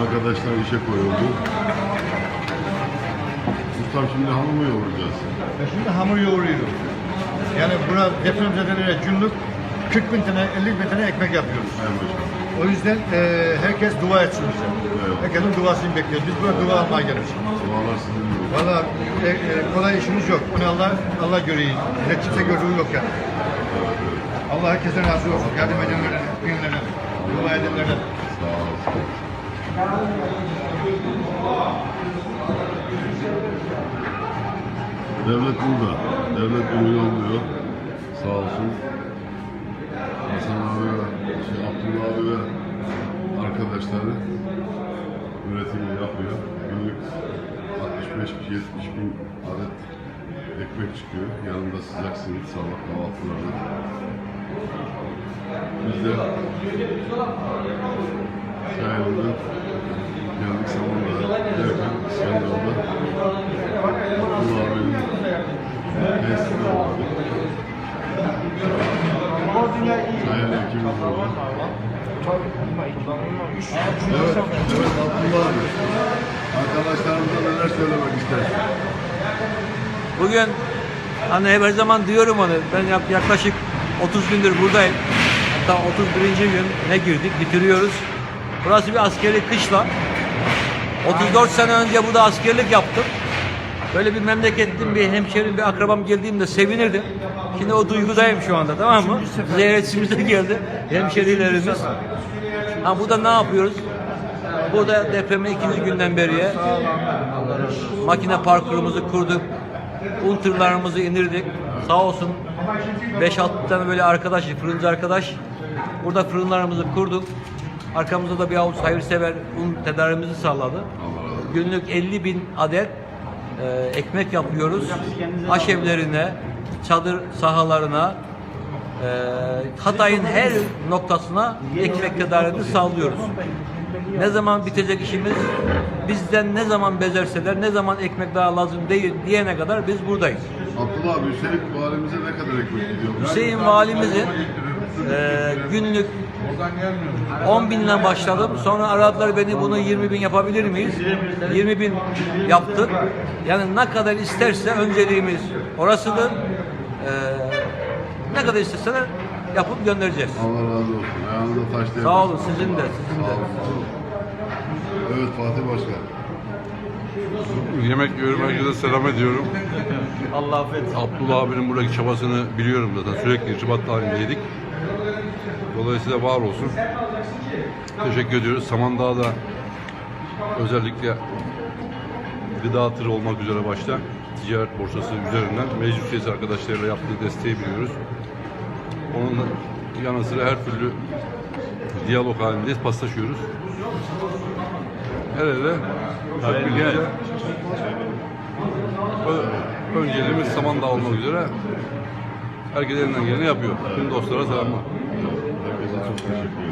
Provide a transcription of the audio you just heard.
Arkadaşlar işe koyuldu. Ustam şimdi hamur mu yoğuracağız? Ve şimdi hamur yoğuruyorum. Yani buna depremzedelere günlük 40 bin tane, 50 bin tane ekmek yapıyoruz. En başta. O yüzden e, herkes dua etsin bize. Evet. Herkesin duasını bekliyoruz. Biz burada dua almaya geliriz. Dualar sizin olsun. Valla e, e, kolay işimiz yok. Bunu Allah Allah görüyor. Ne kimse gördüğü yok yani. Allah herkesten razı olsun. Yardım edenlerden, etmeyenlerden, dua. Sağ olsun. Devlet burada. Devlet bunu yolluyor. Sağ olsun. Hasan abi şey, Abdullah abi ve arkadaşları üretimi yapıyor. Günlük 65-70 bin adet ekmek çıkıyor. Yanında sıcak simit, sabah kahvaltıları. Biz de Şahin'de geldik zamanla derken İskenderun'da Abdullah Evet, evet Abdullah abi. Arkadaşlarımıza neler söylemek istersin? Bugün hani her zaman diyorum onu. Ben yak- yaklaşık 30 gündür buradayım. Hatta 31. gün ne girdik bitiriyoruz. Burası bir askeri kışla. 34 sene önce burada askerlik yaptım. Böyle bir memleketim, bir hemşerim, bir akrabam geldiğimde sevinirdim. Şimdi o duygudayım şu anda tamam mı? Ziyaretçimiz de geldi. Hemşerilerimiz. Ha burada ne yapıyoruz? Burada depremin ikinci günden beriye makine parkurumuzu kurduk. Un tırlarımızı indirdik. Sağ olsun 5-6 tane böyle arkadaş, fırıncı arkadaş. Burada fırınlarımızı kurduk. Arkamızda da bir avuç hayırsever un tedarimizi sağladı. Günlük 50 bin adet e, ekmek yapıyoruz. Aşevlerine, çadır sahalarına, e, Hatay'ın her noktasına ekmek tedarini sağlıyoruz. Ne zaman bitecek işimiz, bizden ne zaman bezerseler, ne zaman ekmek daha lazım değil diyene kadar biz buradayız. Abdullah abi Hüseyin valimize ne kadar ekmek gidiyor? Hüseyin valimizin e, günlük 10 binle başladım. Sonra aradılar beni bunu 20 bin yapabilir miyiz? 20 bin yaptık. Yani ne kadar isterse önceliğimiz orasıdır. E, ne kadar isterseler yapıp göndereceğiz. Allah razı olsun. Ayağınıza taş değmesin. Sağ olun sizin de sizin de. Evet Fatih Başkan. Yemek yiyorum, herkese selam ediyorum. Allah affetsin. Abdullah abinin buradaki çabasını biliyorum zaten. Sürekli irtibat halindeydik. Dolayısıyla var olsun. Teşekkür ediyoruz. Samandağ'da özellikle gıda tırı olmak üzere başta ticaret borsası üzerinden meclis üyesi arkadaşlarıyla yaptığı desteği biliyoruz. Onun yanı sıra her türlü diyalog halindeyiz, paslaşıyoruz. El ele, Ö- önceliğimiz Samandağ olmak üzere herkes elinden geleni yapıyor. Tüm dostlara selamlar. Herkese çok teşekkür